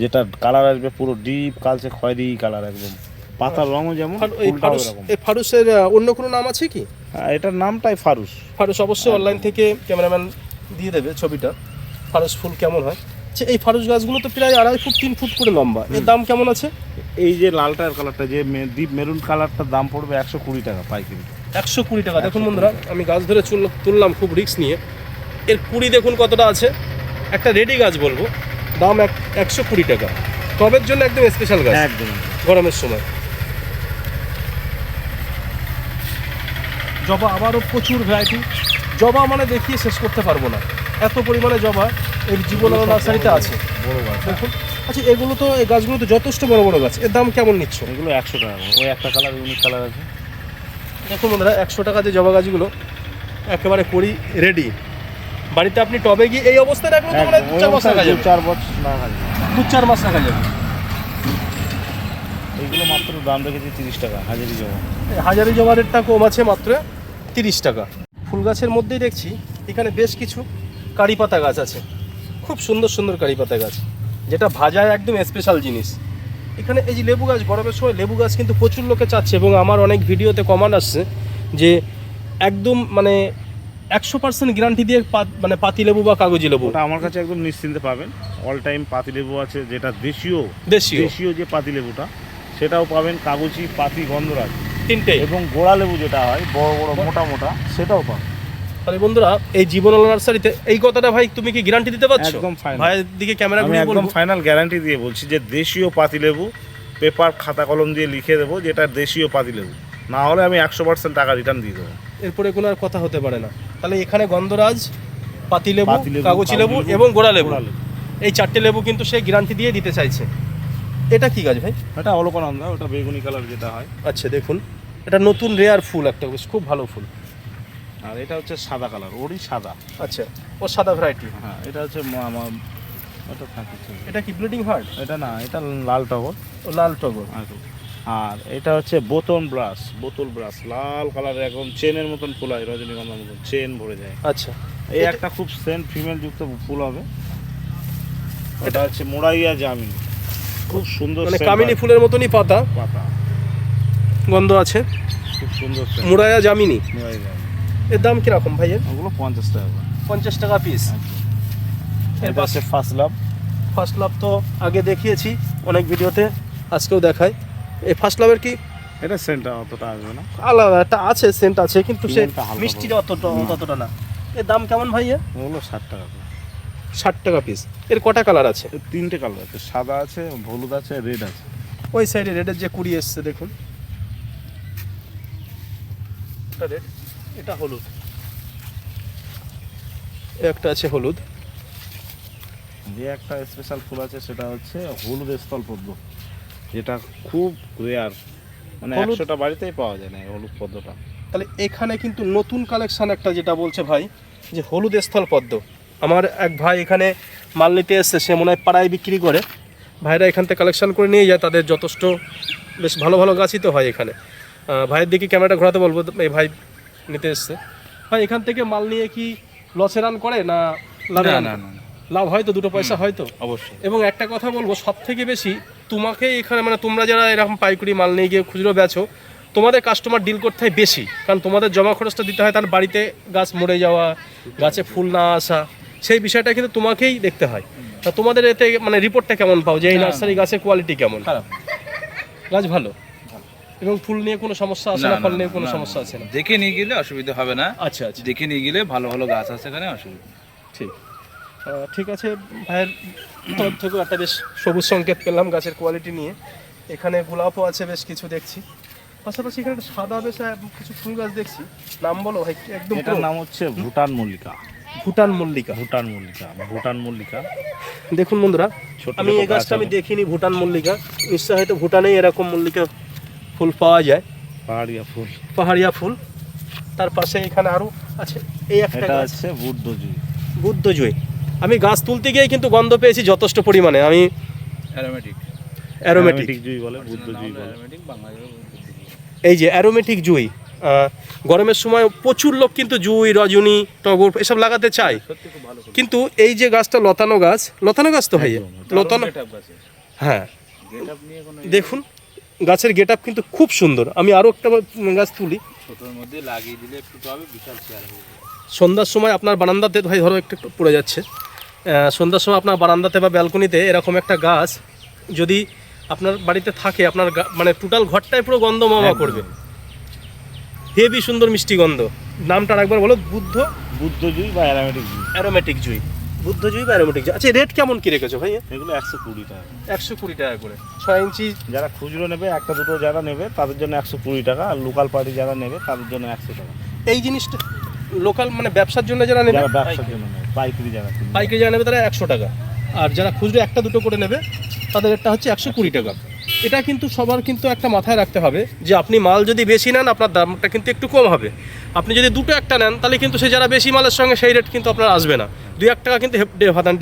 [SPEAKER 2] যেটা কালার আসবে পুরো ডিপ কালচে খয়েরি কালার একদম। পাতার রঙও যেমন
[SPEAKER 1] এই ফারুস এই ফারুসের অন্য কোনো নাম আছে কি?
[SPEAKER 2] হ্যাঁ, এটার নামটাই ফারুস
[SPEAKER 1] ফারুস অবশ্যই অনলাইন থেকে ক্যামেরাম্যান দিয়ে দেবে ছবিটা। ফারুস ফুল কেমন হয়? আচ্ছা এই ফারুস গাছগুলো তো প্রায় আড়াই ফুট তিন ফুট করে লম্বা। এর দাম কেমন আছে?
[SPEAKER 2] এই যে লালটার কালারটা যে ডিপ মেরুন কালারটার দাম পড়বে একশো কুড়ি টাকা পাইকারি।
[SPEAKER 1] একশো কুড়ি টাকা। দেখুন বন্ধুরা আমি গাছ ধরে তুললাম খুব রিস্ক নিয়ে। এর কুড়ি দেখুন কতটা আছে। একটা রেডি গাছ বলব। দাম এক একশো কুড়ি টাকা। টবের জন্য একদম স্পেশাল গাছ।
[SPEAKER 2] একদম।
[SPEAKER 1] গরমের সময়। জবা আবারও প্রচুর ভ্যারাইটি জবা মানে দেখিয়ে শেষ করতে পারব না। এত পরিমাণে জবা এর জীবন নার্সারিতে আছে।
[SPEAKER 2] বড় গাছ।
[SPEAKER 1] দেখুন। আচ্ছা এগুলো তো এই গাছগুলো তো যথেষ্ট বড় বড় গাছ। এর দাম কেমন নিচ্ছ?
[SPEAKER 2] এগুলো একশো টাকা ওই একটা কালার ইউনিক কালার আছে।
[SPEAKER 1] দেখুন বন্ধুরা একশো টাকা যে জবা গাছগুলো একেবারে করি রেডি বাড়িতে আপনি টবে গিয়ে এই অবস্থায় রাখলে তো মানে দু চার মাস রাখা যাবে।
[SPEAKER 2] চার বছর না রাখা যাবে।
[SPEAKER 1] দু চার মাস রাখা যাবে।
[SPEAKER 2] এইগুলো মাত্র দাম রেখেছি তিরিশ টাকা হাজারি
[SPEAKER 1] এই হাজারি জবা রেটটা কম আছে মাত্র তিরিশ টাকা। ফুল গাছের মধ্যেই দেখছি এখানে বেশ কিছু কারি পাতা গাছ আছে। খুব সুন্দর সুন্দর কারি পাতা গাছ। যেটা ভাজায় একদম স্পেশাল জিনিস। এখানে এই যে লেবু গাছ গরমের সময় লেবু গাছ কিন্তু প্রচুর লোকে চাচ্ছে এবং আমার অনেক ভিডিওতে কমান্ড আসছে যে একদম মানে একশো পার্সেন্ট গ্যারান্টি দিয়ে পাত- মানে পাতি লেবু বা কাগজি লেবু।
[SPEAKER 2] আমার কাছে একদম নিশ্চিন্তে পাবেন। অল টাইম পাতিলেবু আছে যেটা দেশীয়
[SPEAKER 1] দেশীয়।
[SPEAKER 2] দেশীয় যে পাতিলেবুটা সেটাও পাবেন কাগজি পাতি গন্ধরাজ।
[SPEAKER 1] তিনটে
[SPEAKER 2] এবং গোড়া লেবু যেটা হয় বড় বড় মোটা মোটা সেটাও পাবেন।
[SPEAKER 1] তাহলে বন্ধুরা এই জীবনাল নার্সারিতে এই কথাটা ভাই তুমি কি গ্যারান্টি দিতে পারছ?
[SPEAKER 2] একদম।
[SPEAKER 1] ভাইয়ের দিকে ক্যামেরা
[SPEAKER 2] আমি একদম ফাইনাল গ্যারান্টি দিয়ে বলছি যে দেশীয় পাতিলেবু পেপার খাতা কলম দিয়ে লিখে দেবো যেটা দেশীয় পাতিলেবু না হলে আমি একশো পার্সেন্ট টাকা রিটার্ন দিয়ে দেবো।
[SPEAKER 1] এরপরে কোনো আর কথা হতে পারে না। তাহলে এখানে গন্ধরাজ পাতিলেবু কাগজি লেবু এবং গোড়া লেবু। এই চারটে লেবু কিন্তু সে গ্যারান্টি দিয়ে দিতে চাইছে। এটা কি গাছ ভাই?
[SPEAKER 2] এটা অলকানন্দা ওটা বেগুনি কালার যেটা হয়।
[SPEAKER 1] আচ্ছা দেখুন। এটা নতুন রেয়ার ফুল একটা বেশ খুব ভালো ফুল।
[SPEAKER 2] আর এটা হচ্ছে সাদা কালার ওরই সাদা।
[SPEAKER 1] আচ্ছা ও সাদা ভ্যারাইটি
[SPEAKER 2] হ্যাঁ এটা হচ্ছে আমার ওটা
[SPEAKER 1] এটা কি ব্লিডিং হার্ট
[SPEAKER 2] এটা না এটা লাল টগর।
[SPEAKER 1] ও লাল টগর।
[SPEAKER 2] আর- এটা হচ্ছে বোতল ব্রাশ বোতল ব্রাশ লাল কালারের একদম চেনের মতন ফুল হয় রজনীগন্ধার মতন চেন ভরে যায়।
[SPEAKER 1] আচ্ছা।
[SPEAKER 2] এই একটা খুব সেন্ট ফিমেল যুক্ত ফুল হবে। এটা হচ্ছে মোড়াইয়া জামিন। খুব সুন্দর
[SPEAKER 1] মানে কামিনী ফুলের মতনই পাতা।
[SPEAKER 2] পাতা।
[SPEAKER 1] গন্ধ আছে।
[SPEAKER 2] খুব সুন্দর।
[SPEAKER 1] মুরায়া জামিনী।
[SPEAKER 2] মোড়াইয়া জামিন।
[SPEAKER 1] এর দাম কীরকম ভাইয়ের
[SPEAKER 2] ওগুলো পঞ্চাশ টাকা।
[SPEAKER 1] পঞ্চাশ টাকা পিস এর
[SPEAKER 2] এটা হচ্ছে ফার্স্ট লাভ
[SPEAKER 1] ফার্স্ট লাভ তো আগে দেখিয়েছি অনেক ভিডিওতে আজকেও দেখায়। এই ফার্স্ট লাভের কি?
[SPEAKER 2] এটা সেন্টটা অতটা আসবে না।
[SPEAKER 1] আলাদা একটা আছে সেন্ট আছে কিন্তু সে মিষ্টিটা অতটা ততটা না। এর দাম কেমন ভাইয়া?
[SPEAKER 2] ওগুলো ষাট টাকা
[SPEAKER 1] ষাট টাকা পিস এর কটা কালার আছে?
[SPEAKER 2] তিনটে কালার আছে। সাদা আছে হলুদ আছে রেড আছে।
[SPEAKER 1] ওই সাইডে রেডের যে কুড়ি এসছে দেখুন। এটা রেড এটা হলুদ। একটা আছে হলুদ।
[SPEAKER 2] যে একটা স্পেশাল ফুল আছে সেটা হচ্ছে হলুদ স্থল পদ্ম। যেটা খুব রেয়ার মানে একশোটা বাড়িতেই পাওয়া যায় না এই হলুদ পদ্মটা।
[SPEAKER 1] তাহলে এখানে কিন্তু নতুন কালেকশন একটা যেটা বলছে ভাই যে হলুদ স্থল পদ্ম। আমার এক ভাই এখানে মাল নিতে এসছে সে মনে হয় পাড়ায় বিক্রি করে। ভাইরা এখান থেকে কালেকশন করে নিয়ে যায় তাদের যথেষ্ট বেশ ভালো ভালো গাছই তো হয় এখানে। ভাইয়ের দিকে ক্যামেরাটা ঘোরাতে বলব এই ভাই নিতে এসছে। ভাই এখান থেকে মাল নিয়ে কি লসে রান করে না লাভে রান লাভ হয়তো দুটো পয়সা হয় তো?
[SPEAKER 2] অবশ্যই।
[SPEAKER 1] এবং একটা কথা বলব সব থেকে বেশি তোমাকে এখানে মানে তোমরা যারা এরকম পাইকারি মাল নিয়ে গিয়ে খুচরো বেচো তোমাদের কাস্টমার ডিল করতে হয় বেশি। কারণ তোমাদের জমা খরচটা দিতে হয় তার বাড়িতে গাছ মরে যাওয়া গাছে ফুল না আসা সেই বিষয়টা কিন্তু তোমাকেই দেখতে হয়। তা তোমাদের এতে মানে রিপোর্টটা কেমন পাও? যে এই নার্সারি গাছের কোয়ালিটি কেমন?
[SPEAKER 3] খারাপ।
[SPEAKER 1] গাছ ভালো। এবং ফুল নিয়ে কোনো সমস্যা আছে না ফল নিয়ে কোনো সমস্যা আছে না?
[SPEAKER 3] দেখে নিয়ে গেলে অসুবিধা হবে না।
[SPEAKER 1] আচ্ছা আচ্ছা।
[SPEAKER 3] দেখে নিয়ে গেলে ভালো ভালো গাছ আছে এখানে অসুবিধা।
[SPEAKER 1] ঠিক। ঠিক আছে ভাইয়ের তরফ থেকেও একটা বেশ সবুজ সংকেত পেলাম গাছের কোয়ালিটি নিয়ে। এখানে গোলাপও আছে বেশ কিছু দেখছি। পাশাপাশি এখানে সাদা বেশ কিছু ফুল গাছ দেখছি। নাম বলো ভাই একদম
[SPEAKER 2] এটার নাম হচ্ছে ভুটান মল্লিকা।
[SPEAKER 1] ভুটান মল্লিকা।
[SPEAKER 2] ভুটান মল্লিকা ভুটান মল্লিকা।
[SPEAKER 1] দেখুন বন্ধুরা আমি এই গাছটা আমি দেখিনি ভুটান মল্লিকা। নিশ্চয় হয়তো ভুটানেই এরকম মল্লিকা ফুল পাওয়া যায়।
[SPEAKER 2] পাহাড়িয়া ফুল।
[SPEAKER 1] পাহাড়িয়া ফুল। তার পাশে এখানে আরও আছে। এই একটা গাছ।
[SPEAKER 2] হচ্ছে বুদ্ধজুই।
[SPEAKER 1] বুদ্ধজয় আমি গাছ তুলতে গিয়ে কিন্তু গন্ধ পেয়েছি যথেষ্ট পরিমাণে। আমি
[SPEAKER 3] অ্যারোমেটিক
[SPEAKER 1] অ্যারোমেটিক
[SPEAKER 2] জুই বলে বুদ্ধজুই বলে।
[SPEAKER 3] অ্যারোমেটিক বাংলায়
[SPEAKER 1] এই যে অ্যারোমেটিক জুই গরমের সময় প্রচুর লোক কিন্তু জুই রজনী টগর এসব লাগাতে চায়।
[SPEAKER 3] ভালো
[SPEAKER 1] কিন্তু এই যে গাছটা লতানো গাছ লতানো গাছ তো ভাইয়া লতানো হ্যাঁ। দেখুন। গাছের গেট আপ কিন্তু খুব সুন্দর। আমি আরও একটা গাছ তুলি।
[SPEAKER 3] ছোটোর মধ্যে লাগিয়ে দিলে একটু হবে বিশাল চেয়ার হয়ে যাবে।
[SPEAKER 1] সন্ধ্যার সময় আপনার বারান্দাতে ভাই ধরো একটু একটু পড়ে যাচ্ছে সন্ধ্যার সময় আপনার বারান্দাতে বা ব্যালকনিতে এরকম একটা গাছ যদি আপনার বাড়িতে থাকে আপনার মানে টোটাল ঘরটাই পুরো গন্ধ মামা করবে। হেভি সুন্দর মিষ্টি গন্ধ। নামটা একবার বলো বুদ্ধ
[SPEAKER 2] বুদ্ধ জুই বা অ্যারামেটিক জুই।
[SPEAKER 1] অ্যারোমেটিক জুই। বুদ্ধজয়ী বা অ্যারোমেটিক আচ্ছা রেট কেমন কি রেখেছো ভাই
[SPEAKER 2] এগুলো একশো কুড়ি টাকা।
[SPEAKER 1] একশো কুড়ি টাকা করে। ছয় ইঞ্চি
[SPEAKER 2] যারা খুচরো নেবে একটা দুটো যারা নেবে তাদের জন্য একশো কুড়ি টাকা। আর লোকাল পার্টি যারা নেবে তাদের জন্য একশো টাকা।
[SPEAKER 1] এই জিনিসটা লোকাল মানে ব্যবসার জন্য যারা নেবে?
[SPEAKER 2] ব্যবসার জন্য পাইকারি যারা
[SPEAKER 1] পাইকারি যারা নেবে তারা একশো টাকা। আর যারা খুচরো একটা দুটো করে নেবে তাদের রেটটা হচ্ছে একশো কুড়ি টাকা। এটা কিন্তু সবার কিন্তু একটা মাথায় রাখতে হবে যে আপনি মাল যদি বেশি নেন আপনার দামটা কিন্তু একটু কম হবে। আপনি যদি দুটো একটা নেন তাহলে কিন্তু সে যারা বেশি মালের সঙ্গে সেই রেট কিন্তু আপনার আসবে না। দুই এক টাকা কিন্তু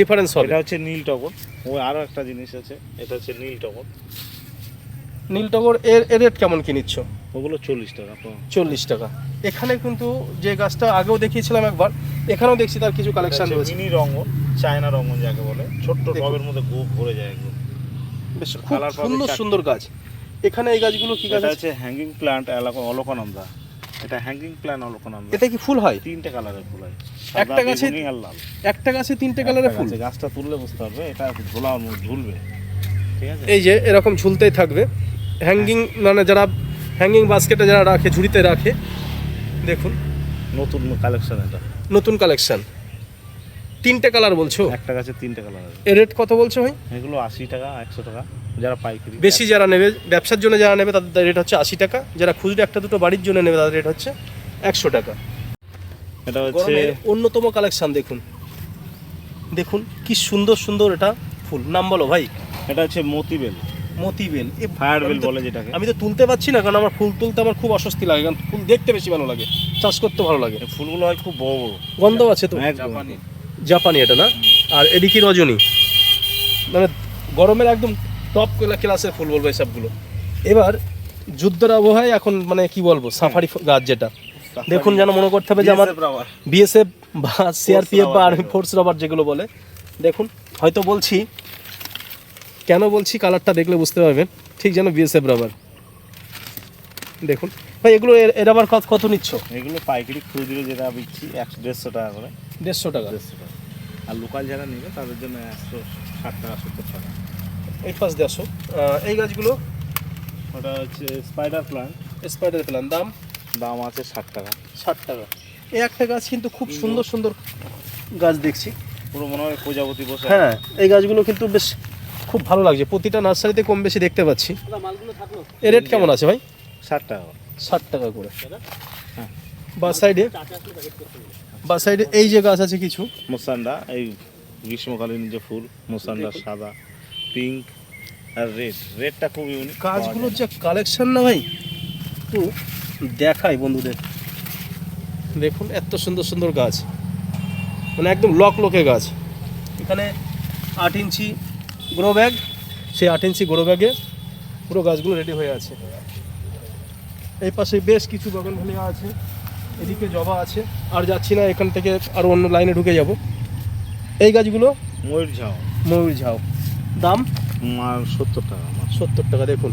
[SPEAKER 1] ডিফারেন্স হবে।
[SPEAKER 2] এটা হচ্ছে নীল টগর। ও আরও একটা জিনিস আছে এটা হচ্ছে নীল টগর।
[SPEAKER 1] নীলটগর এর এর রেট কেমন কি নিচ্ছ?
[SPEAKER 2] ওগুলো চল্লিশ টাকা
[SPEAKER 1] চল্লিশ টাকা। এখানে কিন্তু যে গাছটা আগেও দেখিয়েছিলাম একবার এখানেও দেখছি তার কিছু কালেকশন রয়েছে।
[SPEAKER 2] মিনি রঙন চায়না রঙন যাকে বলে। ছোট্ট টবের মধ্যে গোপ ভরে যায় একদম।
[SPEAKER 1] বেশ খুব সুন্দর সুন্দর গাছ। এখানে এই গাছগুলো কি গাছ আছে?
[SPEAKER 2] হ্যাঙ্গিং প্লান্ট প্ল্যান্ট অলকানন্দা। এটা হ্যাঙ্গিং প্ল্যান্ট অলকানন্দা
[SPEAKER 1] এটা কি ফুল হয়?
[SPEAKER 2] তিনটে কালারের ফুল হয়।
[SPEAKER 1] একটা গাছে- একটা গাছে তিনটে কালারের ফুল?
[SPEAKER 2] গাছে গাছটা তুললে বুঝতে পারবে এটা ঝোলা ঝুলবে। ঠিক আছে।
[SPEAKER 1] এই যে এরকম ঝুলতেই থাকবে। হ্যাঙ্গিং মানে যারা হ্যাঙ্গিং বাস্কেটে যারা রাখে ঝুড়িতে রাখে দেখুন।
[SPEAKER 2] নতুন কালেকশন এটা।
[SPEAKER 1] নতুন কালেকশন তিনটে কালার বলছো?
[SPEAKER 2] একটা গাছে তিনটে
[SPEAKER 1] কালারের রেট কত বলছো ভাই?
[SPEAKER 2] এগুলো আশি টাকা একশো টাকা। যারা পাইকারি
[SPEAKER 1] বেশি যারা নেবে ব্যবসার জন্য যারা নেবে তাদের রেট হচ্ছে আশি টাকা। যারা খুচরো একটা দুটো বাড়ির জন্য নেবে তাদের রেট হচ্ছে একশো টাকা।
[SPEAKER 2] এটা হচ্ছে
[SPEAKER 1] অন্যতম কালেকশন দেখুন। দেখুন কি সুন্দর সুন্দর এটা ফুল। নাম বলো ভাই।
[SPEAKER 2] এটা হচ্ছে মতিবেল।
[SPEAKER 1] মতিবেল। এ
[SPEAKER 2] ফায়ার বেল বলে যেটাকে।
[SPEAKER 1] আমি তো তুলতে পারছি না কারণ আমার ফুল তুলতে আমার খুব অস্বস্তি লাগে কারণ ফুল দেখতে বেশি ভালো লাগে চাষ করতে ভালো লাগে।
[SPEAKER 2] ফুলগুলো হয় খুব বড় বড়।
[SPEAKER 1] গন্ধ আছে তো?
[SPEAKER 2] একদম।
[SPEAKER 1] জাপানি এটা না? আর এদিকে রজনী। মানে গরমের একদম টপ ক্লাসের ফুল বলব এসবগুলো এবার যুদ্ধের আবহাওয়ায় এখন মানে কি বলব সাফারি গাছ যেটা। দেখুন যেন মনে করতে হবে যে আমার। বিএসএফ বা সিআরপিএফ বা আর্মি ফোর্স রবার যেগুলো বলে। দেখুন হয়তো বলছি কেন বলছি কালারটা দেখলে বুঝতে পারবেন। ঠিক যেন বিএসএফ রাবার দেখুন ভাই এগুলো এর এর আবার কত কত নিচ্ছ?
[SPEAKER 2] এগুলো পাইকারি খুচরো যেটা বিচ্ছি একশো দেড়শো টাকা করে।
[SPEAKER 1] দেড়শো টাকা।
[SPEAKER 2] দেড়শো টাকা। আর লোকাল যারা নেবে তাদের জন্য একশো ষাট টাকা সত্তর টাকা।
[SPEAKER 1] এই পাশ দেড়শো এই গাছগুলো?
[SPEAKER 2] ওটা হচ্ছে স্পাইডার প্ল্যান্ট
[SPEAKER 1] স্পাইডার প্ল্যান দাম?
[SPEAKER 2] দাম আছে ষাট টাকা।
[SPEAKER 1] ষাট টাকা। এই একটা গাছ কিন্তু খুব সুন্দর সুন্দর গাছ দেখছি।
[SPEAKER 2] পুরো মনে হয় প্রজাপতি বসে
[SPEAKER 1] হ্যাঁ এই গাছগুলো কিন্তু বেশ খুব ভালো লাগছে। প্রতিটা নার্সারিতে কম বেশি দেখতে পাচ্ছি। এর রেট কেমন আছে ভাই?
[SPEAKER 2] ষাট টাকা
[SPEAKER 1] ষাট টাকা করে। বা সাইডে? বা সাইডে এই যে গাছ আছে কিছু।
[SPEAKER 2] মোসান্ডা এই গ্রীষ্মকালীন যে ফুল মোসান্ডা সাদা পিঙ্ক আর রেড রেডটা খুব ইউনিক
[SPEAKER 1] গাছগুলোর যে কালেকশন না ভাই একটু দেখাই বন্ধুদের। দেখুন এত সুন্দর সুন্দর গাছ। মানে একদম লক লকে গাছ। এখানে আট ইঞ্চি গ্রো ব্যাগ সেই আট ইঞ্চি গ্রো ব্যাগে পুরো গাছগুলো রেডি হয়ে আছে। এই পাশে বেশ কিছু বাগানভালিয়া আছে এদিকে জবা আছে। আর যাচ্ছি না এখান থেকে আরও অন্য লাইনে ঢুকে যাব। এই গাছগুলো
[SPEAKER 2] ময়ূর ঝাও
[SPEAKER 1] ময়ূর ঝাউ। দাম?
[SPEAKER 2] আর সত্তর টাকা আমার
[SPEAKER 1] সত্তর টাকা দেখুন।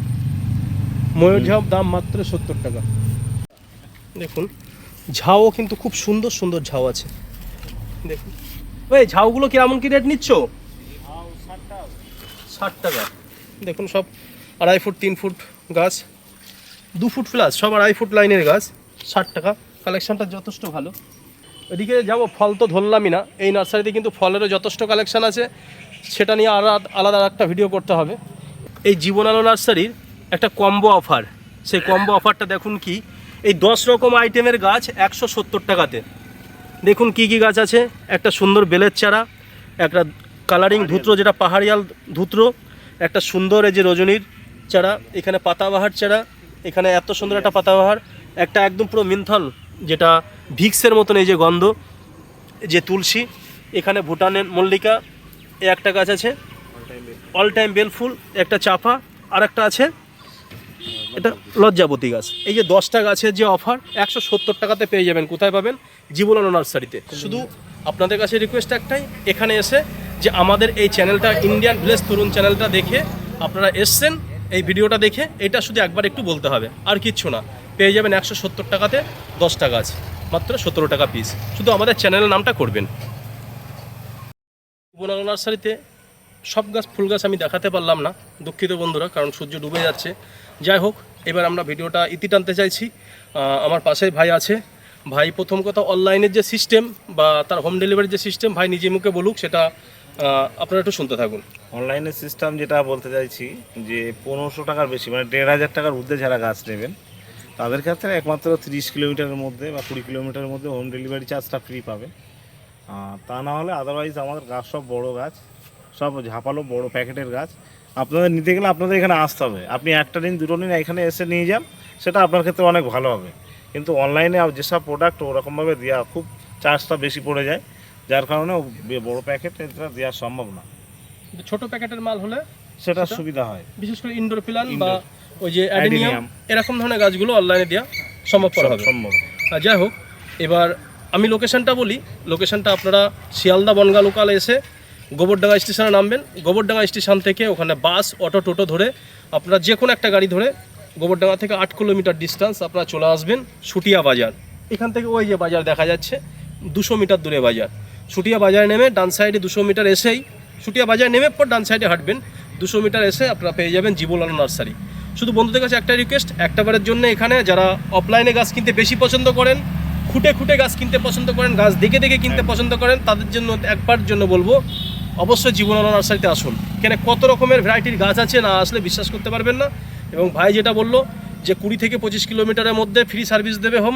[SPEAKER 1] ময়ূর ঝাউ দাম মাত্র সত্তর টাকা। দেখুন ঝাউও কিন্তু খুব সুন্দর সুন্দর ঝাউ আছে। দেখুন। ওই ঝাউগুলো কিরমন কি রেট নিচ্ছ? ষাট টাকা। দেখুন সব আড়াই ফুট তিন ফুট গাছ। দু ফুট প্লাস সব আড়াই ফুট লাইনের গাছ। ষাট টাকা। কালেকশনটা যথেষ্ট ভালো। এদিকে যাব ফল তো ধরলামই না। এই নার্সারিতে কিন্তু ফলেরও যথেষ্ট কালেকশন আছে। সেটা নিয়ে আলাদা আলাদা একটা ভিডিও করতে হবে। এই জীবন আলো নার্সারির একটা কম্বো অফার সেই কম্বো অফারটা দেখুন কি, এই দশ রকম আইটেমের গাছ একশো সত্তর টাকাতে। দেখুন কি কি গাছ আছে, একটা সুন্দর বেলের চারা, একটা কালারিং ধুত্র, যেটা পাহাড়িয়াল ধুত্র, একটা সুন্দর এই যে রজনীর চারা, এখানে পাতাবাহার চারা, এখানে এত সুন্দর একটা পাতাবাহার, একটা একদম পুরো মিন্থল, যেটা ভিক্সের মতন এই যে গন্ধ যে তুলসী, এখানে ভুটানের মল্লিকা এ একটা গাছ আছে। অল টাইম বেল ফুল, একটা চাপা আর একটা আছে। এটা লজ্জাবতী গাছ। এই যে দশটা গাছের যে অফার একশো সত্তর টাকাতে পেয়ে যাবেন, কোথায় পাবেন? জীবনানো নার্সারিতে। শুধু আপনাদের কাছে রিকোয়েস্ট একটাই, এখানে এসে যে আমাদের এই চ্যানেলটা ইন্ডিয়ান ভিলেজ তরুণ চ্যানেলটা দেখে আপনারা এসছেন, এই ভিডিওটা দেখে, এটা শুধু একবার একটু বলতে হবে, আর কিচ্ছু না। পেয়ে যাবেন একশো সত্তর টাকাতে দশটা গাছ, মাত্র সতেরো টাকা পিস শুধু আমাদের চ্যানেলের নামটা করবেন। জীবনানো নার্সারিতে সব গাছ, ফুল গাছ আমি দেখাতে পারলাম না, দুঃখিত বন্ধুরা, কারণ সূর্য ডুবে যাচ্ছে। যাই হোক, এবার আমরা ভিডিওটা ইতি টানতে চাইছি। আমার পাশে ভাই আছে। ভাই প্রথম কথা, অনলাইনের যে সিস্টেম বা তার হোম ডেলিভারির যে সিস্টেম, ভাই নিজে মুখে বলুক, সেটা আপনারা একটু শুনতে থাকুন।
[SPEAKER 2] অনলাইনের সিস্টেম যেটা বলতে চাইছি, যে পনেরোশো টাকার বেশি মানে দেড় হাজার টাকার ঊর্ধ্বে যারা গাছ নেবেন, তাদের ক্ষেত্রে একমাত্র তিরিশ কিলোমিটারের মধ্যে বা কুড়ি কিলোমিটারের মধ্যে হোম ডেলিভারি চার্জটা ফ্রি পাবে তা না হলে আদারওয়াইজ আমাদের গাছ সব বড় গাছ সব ঝাপালো বড় প্যাকেটের গাছ। আপনাদের নিতে গেলে আপনাদের এখানে আসতে হবে। আপনি একটা দিন দুটো দিন এখানে এসে নিয়ে যান সেটা আপনার ক্ষেত্রে অনেক ভালো হবে। কিন্তু অনলাইনে যেসব প্রোডাক্ট ওরকমভাবে দেওয়া খুব চার্জটা বেশি পড়ে যায় যার কারণে বড় প্যাকেট এটা দেওয়া সম্ভব না।
[SPEAKER 1] ছোট প্যাকেটের মাল হলে
[SPEAKER 2] সেটা? সুবিধা হয়।
[SPEAKER 1] বিশেষ করে ইনডোর প্ল্যান বা ওই যে অ্যাডিনিয়াম এরকম ধরনের গাছগুলো অনলাইনে দেওয়া হবে।
[SPEAKER 2] সম্ভব।
[SPEAKER 1] আর যাই হোক এবার আমি লোকেশনটা বলি, লোকেশনটা আপনারা শিয়ালদা বনগা লোকালে এসে গোবরডাঙ্গা স্টেশনে নামবেন। গোবরডাঙ্গা স্টেশন থেকে ওখানে বাস, অটো, টোটো ধরে আপনারা যে কোনো একটা গাড়ি ধরে গোবরডাঙ্গা থেকে আট কিলোমিটার ডিস্টেন্স আপনারা চলে আসবেন সুটিয়া বাজার। এখান থেকে ওই যে বাজার দেখা যাচ্ছে, দুশো মিটার দূরে বাজার। সুটিয়া বাজারে নেমে ডান সাইডে দুশো মিটার এসেই, সুটিয়া বাজার নেমে পর ডান সাইডে হাঁটবেন, দুশো মিটার এসে আপনারা পেয়ে যাবেন জীবলাল নার্সারি। শুধু বন্ধুদের কাছে একটা রিকোয়েস্ট একটা বারের জন্য এখানে যারা অফলাইনে গাছ কিনতে বেশি পছন্দ করেন খুঁটে খুঁটে গাছ কিনতে পছন্দ করেন গাছ দেখে দেখে কিনতে পছন্দ করেন তাদের জন্য একবার জন্য বলব অবশ্যই জীবনাল নার্সারিতে আসুন। কেন কত রকমের ভ্যারাইটির গাছ আছে না আসলে বিশ্বাস করতে পারবেন না। এবং ভাই যেটা বলল যে কুড়ি থেকে পঁচিশ কিলোমিটারের মধ্যে ফ্রি সার্ভিস দেবে হোম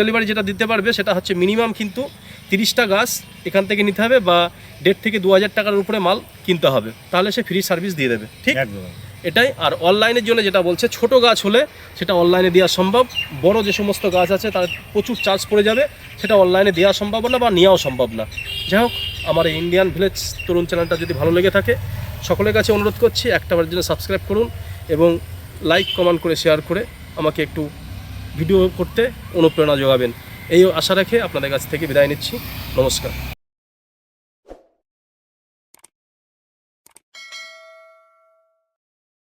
[SPEAKER 1] ডেলিভারি যেটা দিতে পারবে সেটা হচ্ছে মিনিমাম কিন্তু তিরিশটা গাছ এখান থেকে নিতে হবে বা দেড় থেকে দু হাজার টাকার উপরে মাল কিনতে হবে। তাহলে সে ফ্রি সার্ভিস দিয়ে দেবে ঠিক?
[SPEAKER 2] একদম।
[SPEAKER 1] এটাই। আর অনলাইনের জন্য যেটা বলছে, ছোট গাছ হলে সেটা অনলাইনে দেওয়া সম্ভব। বড় যে সমস্ত গাছ আছে, তার প্রচুর চার্জ পড়ে যাবে। সেটা অনলাইনে দেওয়া সম্ভব না বা নেওয়াও সম্ভব না। যাই হোক, আমার এই ইন্ডিয়ান ভিলেজ তরুণ চ্যানেলটা যদি ভালো লেগে থাকে, সকলের কাছে অনুরোধ করছি একটাবার জন্য সাবস্ক্রাইব করুন এবং লাইক কমেন্ট করে শেয়ার করে আমাকে একটু ভিডিও করতে অনুপ্রেরণা যোগাবেন। এই আশা রেখে আপনাদের কাছ থেকে বিদায় নিচ্ছি। নমস্কার।